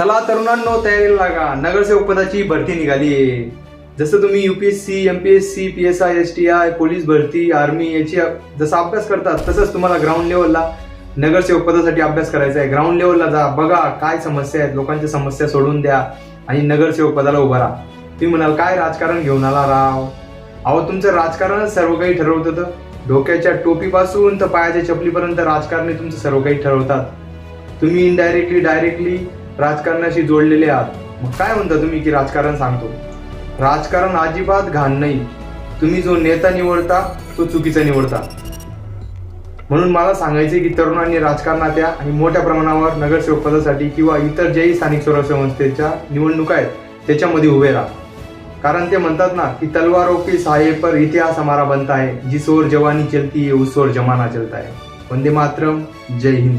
चला तरुणांनो तयारीला लागा. नगरसेवक पदाची भरती निघाली. आहे जसं तुम्ही UPSC MPSC P S I S T I police भरती आर्मी याची जसा अभ्यास करतात तसंच तुम्हाला ग्राउंड लेवलला नगरसेवक पदासाठी अभ्यास करायचा आहे. ग्राउंड लेवलला जा बघा काय समस्या आहेत. लोकांच्या समस्या सोडून द्या आणि नगरसेवक पदाला उभा राहा. तुम्ही म्हणाल काय राजकारण घेऊन आला राव? अहो तुमचं राजकारणच सर्व काही ठरवत होतं डोक्याच्या टोपीपासून तर पायाच्या चपलीपर्यंत राजकारणी तुमचं सर्व काही ठरवतात. तुम्ही इनडायरेक्टली डायरेक्टली राजकारणाशी जोडलेले आहात. मग काय म्हणता तुम्ही की राजकारण सांगतो? राजकारण अजिबात घाण नाही. तुम्ही जो नेता निवडता तो चुकीचा निवडता. म्हणून मला सांगायचे की तरुणांनी राजकारणात या आणि मोठ्या प्रमाणावर नगरसेवक पदासाठी किंवा इतर ज्याही स्थानिक स्वराज्य संस्थेच्या निवडणुका आहेत त्याच्यामध्ये उभे राहा. कारण ते म्हणतात ना की तलवारों की पर इतिहास हमारा बनता है. जिस ओर जवानी चलती है उस ओर जमाना चलता है. वंदे मातरम. जय हिंद.